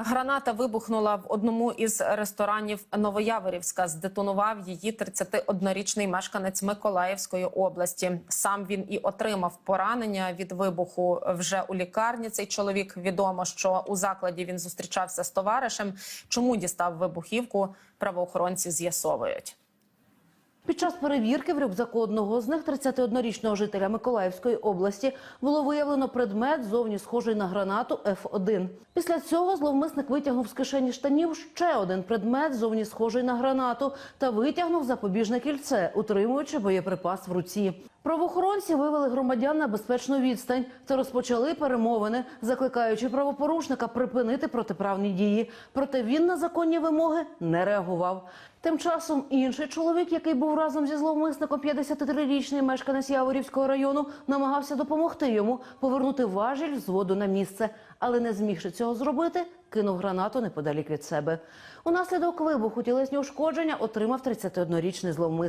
Граната вибухнула в одному із ресторанів Новояворівська. Здетонував її 31-річний мешканець Миколаївської області. Сам він і отримав поранення від вибуху вже у лікарні. Цей чоловік відомо, що у закладі він зустрічався з товаришем. Чому дістав вибухівку? Правоохоронці з'ясовують. Час перевірки в рюкзаку одного з них, 31-річного жителя Миколаївської області, було виявлено предмет зовні схожий на гранату F1. Після цього зловмисник витягнув з кишені штанів ще один предмет зовні схожий на гранату та витягнув запобіжне кільце, утримуючи боєприпас в руці. Правоохоронці вивели громадян на безпечну відстань та розпочали перемовини, закликаючи правопорушника припинити протиправні дії. Проте він на законні вимоги не реагував. Тим часом інший чоловік, який був разом зі зловмисником, 53-річний мешканець Яворівського району, намагався допомогти йому повернути важіль з воду на місце, але не змігши цього зробити, кинув гранату неподалік від себе. Унаслідок вибуху тілесні ушкодження отримав 31-річний зловмисник.